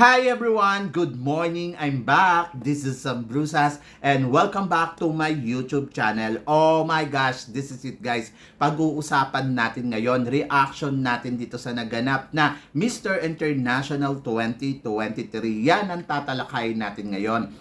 Hi everyone! Good morning! I'm back! This is Sam Brusas and welcome back to my YouTube channel. Oh my gosh! This is it guys. Pag-uusapan natin ngayon, reaction natin dito sa naganap na Mr. International 2023. Yan ang tatalakayin natin ngayon.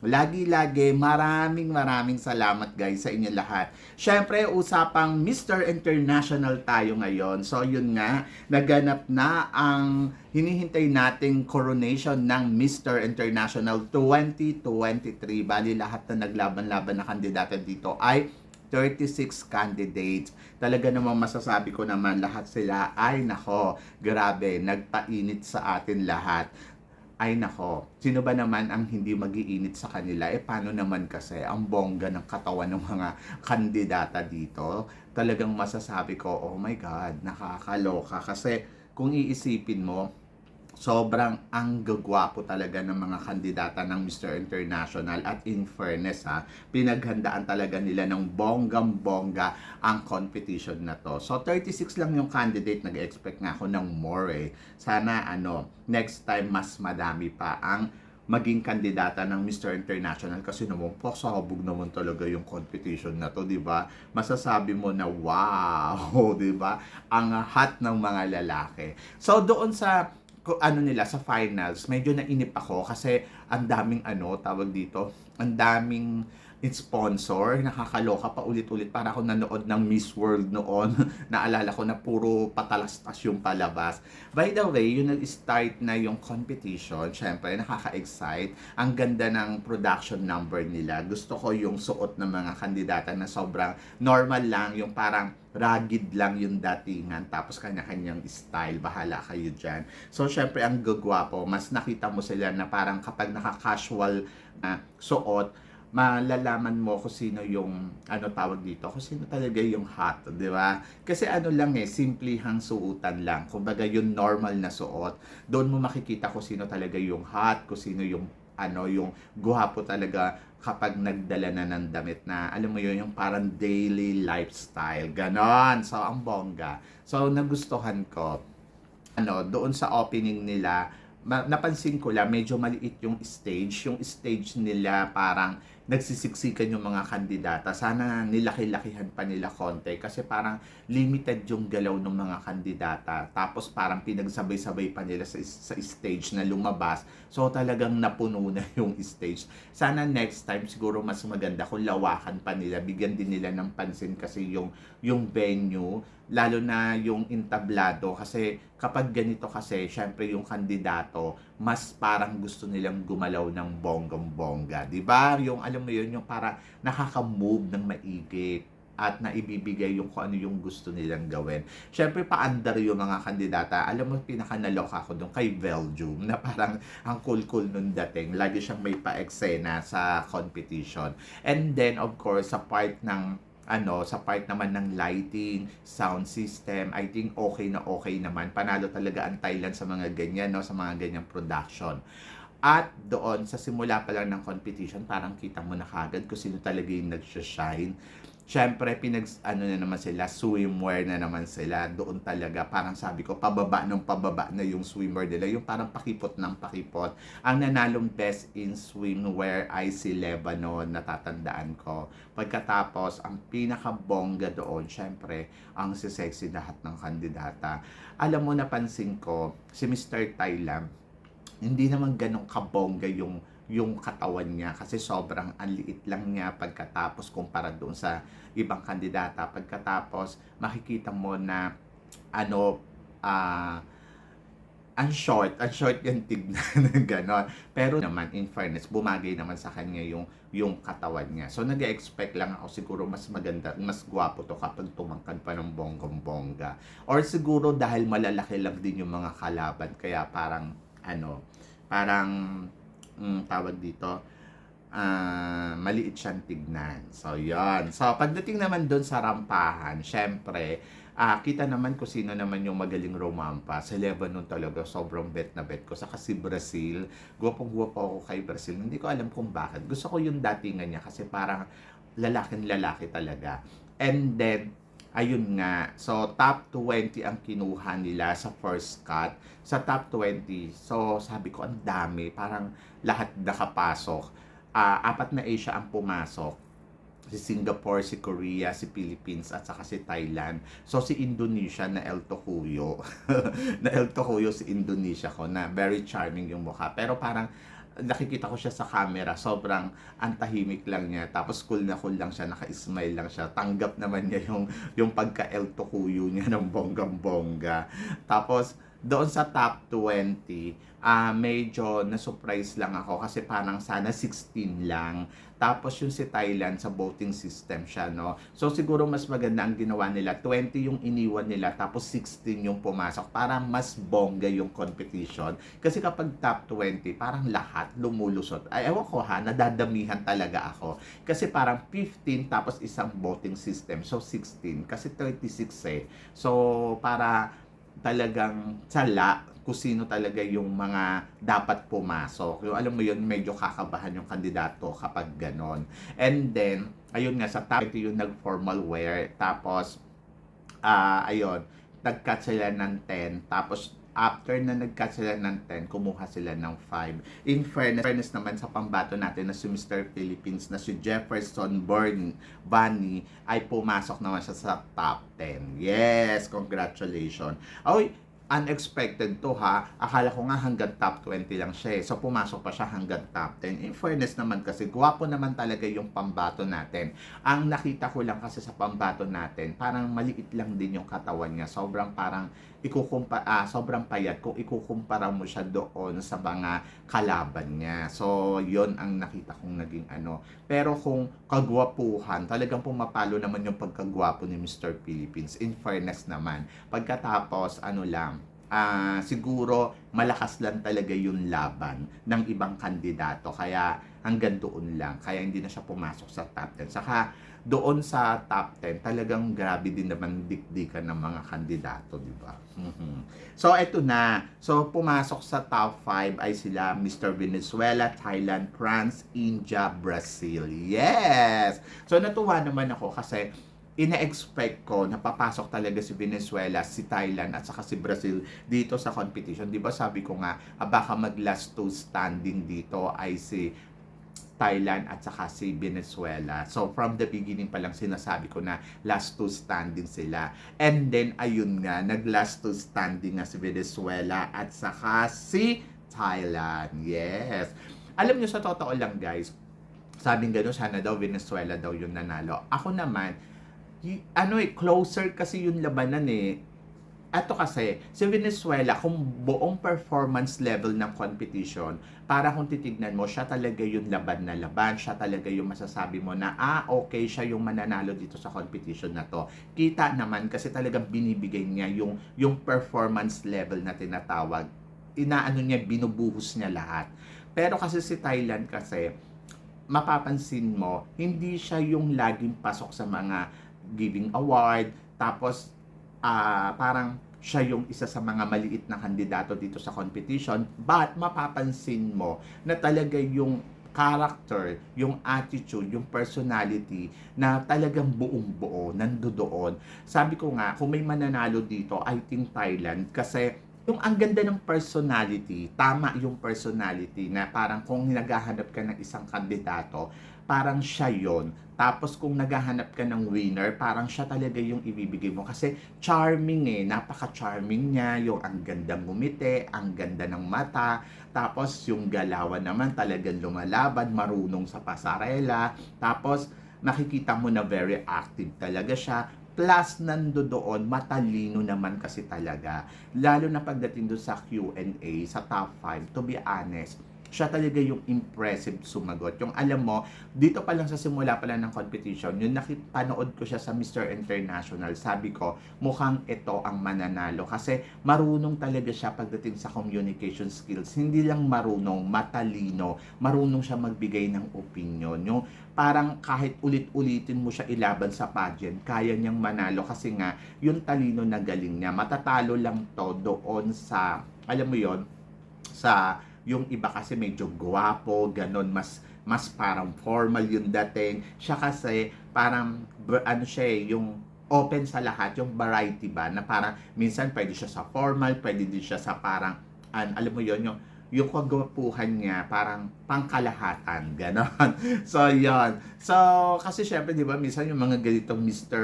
Lagi-lagi, maraming maraming salamat guys sa inyo lahat. Syempre, usapang Mr. International tayo ngayon. So yun nga, naganap na ang hinihintay nating coronation ng Mr. International 2023. Bali lahat na naglaban-laban na kandidato dito ay 36 candidates. Talaga namang masasabi ko naman lahat sila ay nako, grabe, nagpainit sa atin lahat ay nako, sino ba naman ang hindi magiinit sa kanila? Eh paano naman kasi ang bongga ng katawan ng mga kandidata dito? Talagang masasabi ko, oh my God, nakakaloka. Kasi kung iisipin mo, sobrang ang gagwapo talaga ng mga kandidata ng Mr. International at in fairness ha, pinaghandaan talaga nila ng bonggam-bongga ang competition na to. So 36 lang yung candidate, nag-expect nga ako ng more eh. Sana ano, next time mas madami pa ang maging kandidata ng Mr. International kasi naman po sabog naman talaga yung competition na to, 'di ba? Masasabi mo na wow, 'di ba? Ang hot ng mga lalaki. So doon sa ano nila sa finals, medyo nainip ako kasi ang daming ano, tawag dito, ang daming sponsor, nakakaloka pa ulit-ulit para ako nanood ng Miss World noon. Naalala ko na puro patalastas yung palabas. By the way, yun nag-start na yung competition. Siyempre, nakaka-excite. Ang ganda ng production number nila. Gusto ko yung suot ng mga kandidata na sobrang normal lang, yung parang rugged lang yung datingan tapos kanya-kanyang style bahala kayo dyan so syempre ang gagwapo mas nakita mo sila na parang kapag naka-casual na suot malalaman mo kung sino yung ano tawag dito, kung sino talaga yung hot, di ba? Kasi ano lang eh, simplihang suotan lang. Kumbaga yung normal na suot, doon mo makikita kung sino talaga yung hot, kung sino yung ano, yung guwapo talaga kapag nagdala na ng damit na, alam mo yun, yung parang daily lifestyle. Ganon. So, ang bongga. So, nagustuhan ko, ano, doon sa opening nila, napansin ko lang, medyo maliit yung stage. Yung stage nila parang nagsisiksikan yung mga kandidata. Sana nilaki-lakihan pa nila konti kasi parang limited yung galaw ng mga kandidata. Tapos parang pinagsabay-sabay pa nila sa, sa stage na lumabas. So talagang napuno na yung stage. Sana next time siguro mas maganda kung lawakan pa nila. Bigyan din nila ng pansin kasi yung, yung venue lalo na yung entablado kasi kapag ganito kasi syempre yung kandidato mas parang gusto nilang gumalaw ng bonggong-bongga 'di ba yung alam mo yun yung para nakaka-move ng maigi at naibibigay yung kung ano yung gusto nilang gawin. Syempre, paandar yung mga kandidata. Alam mo, pinakanaloka ako doon kay Belgium na parang ang cool-cool nung dating. Lagi siyang may pa-eksena sa competition. And then, of course, sa part ng ano, sa part naman ng lighting, sound system, I think okay na okay naman. Panalo talaga ang Thailand sa mga ganyan, no? sa mga ganyang production. At doon, sa simula pa lang ng competition, parang kita mo na kagad kung sino talaga yung nag-shine. Siyempre, pinag, ano na naman sila, swimwear na naman sila. Doon talaga, parang sabi ko, pababa ng pababa na yung swimwear nila. Yung parang pakipot ng pakipot. Ang nanalong best in swimwear ay si Lebanon, natatandaan ko. Pagkatapos, ang pinakabongga doon, syempre, ang si sexy lahat ng kandidata. Alam mo, napansin ko, si Mr. Thailand, hindi naman ganun kabongga yung yung katawan niya kasi sobrang anliit lang niya pagkatapos kumpara doon sa ibang kandidata pagkatapos makikita mo na ano ah ang short, ang short yung tignan ganon. Pero naman, in fairness, bumagay naman sa kanya yung, yung katawan niya. So, nag-expect lang ako siguro mas maganda, mas gwapo to kapag tumangkad pa ng bonggong-bongga. Or siguro dahil malalaki lang din yung mga kalaban, kaya parang, ano, parang, mm, tawag dito, ah, maliit siyang tignan. So, yon So, pagdating naman doon sa rampahan, syempre, ah, kita naman kung sino naman yung magaling romampa. Sa Lebanon talaga, sobrang bet na bet ko. Saka si Brazil, gwapong-gwapo ako kay Brazil. Hindi ko alam kung bakit. Gusto ko yung datingan niya kasi parang lalaking lalaki talaga. And then, ayun nga, so top 20 ang kinuha nila sa first cut. Sa top 20, so sabi ko, ang dami. Parang lahat nakapasok. Ah, apat na Asia ang pumasok si Singapore, si Korea, si Philippines, at saka si Thailand. So, si Indonesia na El Tocuyo. na El Tocuyo si Indonesia ko na very charming yung mukha. Pero parang nakikita ko siya sa camera, sobrang antahimik lang niya. Tapos cool na cool lang siya, naka-smile lang siya. Tanggap naman niya yung, yung pagka-El Tocuyo niya ng bonggang-bongga. Tapos, doon sa top 20, ah medyo na-surprise lang ako kasi parang sana 16 lang. Tapos yung si Thailand sa voting system siya, no? So siguro mas maganda ang ginawa nila. 20 yung iniwan nila, tapos 16 yung pumasok. Para mas bongga yung competition. Kasi kapag top 20, parang lahat lumulusot. Ay, ewan ko ha, nadadamihan talaga ako. Kasi parang 15 tapos isang voting system. So 16. Kasi 36 eh. So para talagang sala kung sino talaga yung mga dapat pumasok. Yung alam mo yun, medyo kakabahan yung kandidato kapag ganon. And then, ayun nga, sa top ito yung nag-formal wear. Tapos, ah ayun, nag-cut sila ng 10. Tapos, after na nag-cut sila ng 10, kumuha sila ng 5. In fairness, fairness naman sa pambato natin na si Mr. Philippines na si Jefferson Burn Bunny ay pumasok naman siya sa top 10. Yes, congratulations. Oy, unexpected to ha. Akala ko nga hanggang top 20 lang siya eh. So pumasok pa siya hanggang top 10. In fairness naman kasi, gwapo naman talaga yung pambato natin. Ang nakita ko lang kasi sa pambato natin, parang maliit lang din yung katawan niya. Sobrang parang ikukumpa ah, sobrang payat kung ikukumpara mo siya doon sa mga kalaban niya. So, yon ang nakita kong naging ano. Pero kung kagwapuhan, talagang pumapalo naman yung pagkagwapo ni Mr. Philippines. In fairness naman. Pagkatapos, ano lang, ah siguro malakas lang talaga yung laban ng ibang kandidato. Kaya hanggang doon lang. Kaya hindi na siya pumasok sa top 10. Saka doon sa top 10, talagang grabe din naman dikdikan ng mga kandidato, di ba? Mhm. So, eto na. So, pumasok sa top 5 ay sila Mr. Venezuela, Thailand, France, India, Brazil. Yes! So, natuwa naman ako kasi ina-expect ko na papasok talaga si Venezuela, si Thailand at saka si Brazil dito sa competition. 'Di ba sabi ko nga, ah, baka mag last two standing dito ay si Thailand at saka si Venezuela. So from the beginning pa lang sinasabi ko na last two standing sila. And then ayun nga, nag last two standing nga si Venezuela at saka si Thailand. Yes. Alam niyo sa totoo lang guys, sabing gano'n, sana daw Venezuela daw yung nanalo. Ako naman, y- ano eh, closer kasi yung labanan eh. Ato kasi, si Venezuela, kung buong performance level ng competition, para kung titignan mo, siya talaga yung laban na laban, siya talaga yung masasabi mo na, ah, okay, siya yung mananalo dito sa competition na to. Kita naman kasi talagang binibigay niya yung, yung performance level na tinatawag. Inaano niya, binubuhos niya lahat. Pero kasi si Thailand kasi, mapapansin mo, hindi siya yung laging pasok sa mga giving award, tapos ah parang siya yung isa sa mga maliit na kandidato dito sa competition, but mapapansin mo na talaga yung character, yung attitude, yung personality na talagang buong buo, nandoon. Sabi ko nga, kung may mananalo dito, I think Thailand. Kasi yung ang ganda ng personality, tama yung personality na parang kung naghahanap ka ng isang kandidato, parang siya yon. Tapos kung naghahanap ka ng winner, parang siya talaga yung ibibigay mo. Kasi charming eh, napaka-charming niya, yung ang ganda ngumiti, ang ganda ng mata, tapos yung galawan naman talagang lumalaban, marunong sa pasarela, tapos makikita mo na very active talaga siya. Plus, nando doon, matalino naman kasi talaga. Lalo na pagdating doon sa Q&A, sa top 5, to be honest, siya talaga yung impressive sumagot. Yung alam mo, dito pa lang sa simula pa lang ng competition, yung nakipanood ko siya sa Mr. International, sabi ko, mukhang ito ang mananalo. Kasi marunong talaga siya pagdating sa communication skills. Hindi lang marunong, matalino. Marunong siya magbigay ng opinion. Yung parang kahit ulit-ulitin mo siya ilaban sa pageant, kaya niyang manalo kasi nga, yung talino na galing niya. Matatalo lang to doon sa, alam mo yon sa yung iba kasi medyo guwapo, ganon, mas mas parang formal yung dating. Siya kasi parang ano siya eh, yung open sa lahat, yung variety ba, na parang minsan pwede siya sa formal, pwede din siya sa parang, an, alam mo yon yung yung kagwapuhan niya parang pangkalahatan, ganon. so, yon So, kasi syempre, di ba, minsan yung mga ganitong Mr.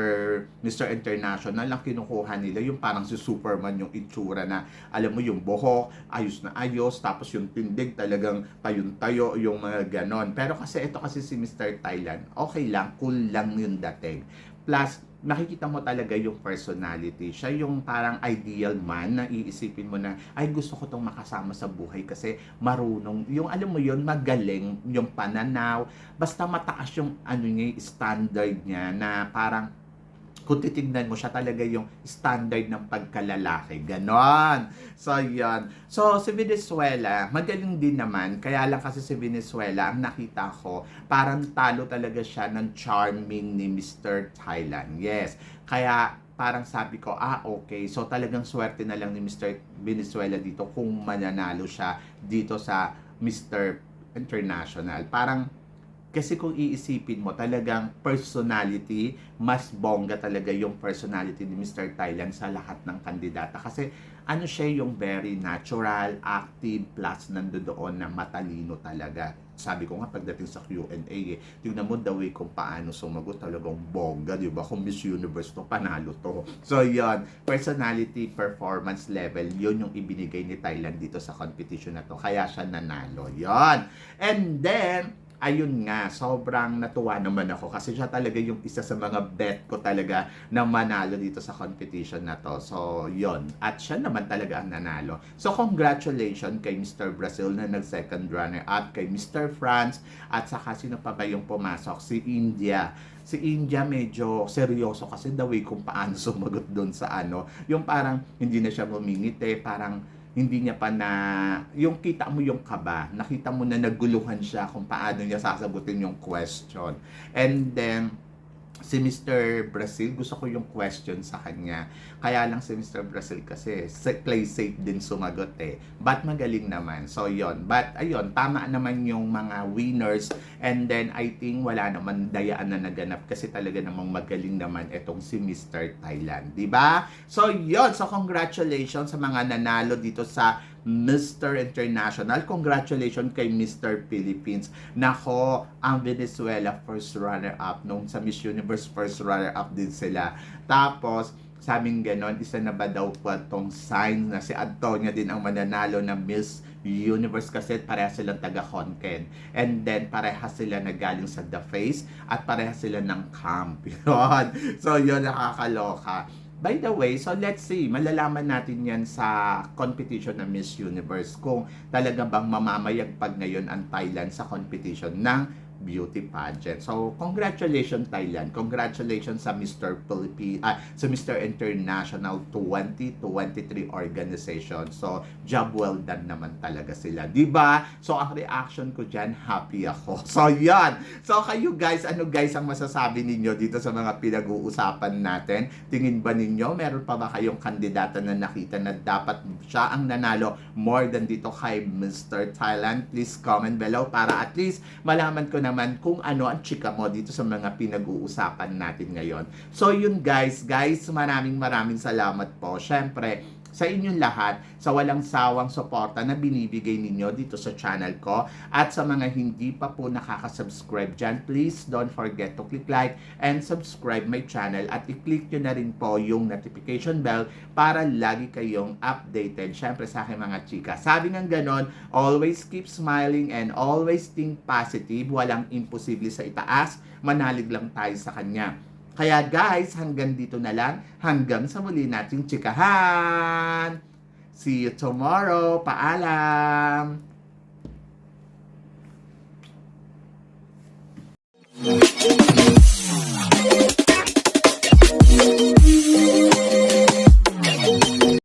Mr. International, ang kinukuha nila, yung parang si Superman yung itsura na, alam mo, yung buhok, ayos na ayos, tapos yung tindig talagang tayong-tayo, yung mga ganon. Pero kasi ito kasi si Mr. Thailand, okay lang, cool lang yung dating. Plus, nakikita mo talaga yung personality. Siya yung parang ideal man na iisipin mo na, ay gusto ko tong makasama sa buhay kasi marunong. Yung alam mo yun, magaling yung pananaw. Basta mataas yung ano niya, standard niya na parang kung titignan mo siya talaga yung standard ng pagkalalaki. Ganon. So, yan. So, si Venezuela, magaling din naman. Kaya lang kasi si Venezuela, ang nakita ko, parang talo talaga siya ng charming ni Mr. Thailand. Yes. Kaya, parang sabi ko, ah, okay. So, talagang swerte na lang ni Mr. Venezuela dito kung mananalo siya dito sa Mr. International. Parang, kasi kung iisipin mo, talagang personality, mas bongga talaga yung personality ni Mr. Thailand sa lahat ng kandidata. Kasi ano siya yung very natural, active, plus nandoon na matalino talaga. Sabi ko nga pagdating sa Q&A, eh, tingnan mo the way kung paano sumagot talagang bongga, di ba? Kung Miss Universe to, panalo to. So yon personality, performance level, yun yung ibinigay ni Thailand dito sa competition na to. Kaya siya nanalo. Yon And then, ayun nga, sobrang natuwa naman ako kasi siya talaga yung isa sa mga bet ko talaga na manalo dito sa competition na to. So, yon At siya naman talaga ang nanalo. So, congratulations kay Mr. Brazil na nag-second runner up, kay Mr. France, at saka sino pa ba yung pumasok? Si India si India medyo seryoso kasi the way kung paano sumagot doon sa ano, yung parang hindi na siya mumingiti, parang hindi niya pa na, yung kita mo yung kaba, nakita mo na naguluhan siya kung paano niya sasagutin yung question. And then, si Mr. Brazil, gusto ko yung question sa kanya. Kaya lang si Mr. Brazil kasi play safe din sumagot eh. But magaling naman. So yon But ayun, tama naman yung mga winners. And then I think wala naman dayaan na naganap kasi talaga namang magaling naman itong si Mr. Thailand. ba? So yon So congratulations sa mga nanalo dito sa Mr. International. Congratulations kay Mr. Philippines. Nako, ang Venezuela first runner-up nung sa Miss Universe first runner-up din sila. Tapos, sabing ganon, isa na ba daw po tong sign na si Antonia din ang mananalo na Miss Universe kasi pareha silang taga-Honken. And then, pareha sila na galing sa The Face at pareha sila ng camp. Yun. So, yun, nakakaloka. By the way, so let's see, malalaman natin yan sa competition ng Miss Universe kung talaga bang mamamayagpag ngayon ang Thailand sa competition ng beauty pageant. So, congratulations Thailand. Congratulations sa Mr. Philippine, ah, sa Mr. International 2023 organization. So, job well done naman talaga sila. 'Di ba? So, ang reaction ko diyan, happy ako. So, yan. So, kayo guys, ano guys ang masasabi ninyo dito sa mga pinag-uusapan natin? Tingin ba ninyo, meron pa ba kayong kandidata na nakita na dapat siya ang nanalo more than dito kay Mr. Thailand? Please comment below para at least malaman ko naman kung ano ang chika mo dito sa mga pinag-uusapan natin ngayon. So yun guys, guys, maraming maraming salamat po. Syempre, sa inyong lahat sa walang sawang suporta na binibigay ninyo dito sa channel ko at sa mga hindi pa po nakaka-subscribe dyan, please don't forget to click like and subscribe my channel at i-click nyo na rin po yung notification bell para lagi kayong updated syempre sa aking mga chika. Sabi ng ganon, always keep smiling and always think positive. Walang imposible sa itaas, manalig lang tayo sa kanya. Kaya guys, hanggang dito na lang. Hanggang sa muli nating chikahan. See you tomorrow. Paalam!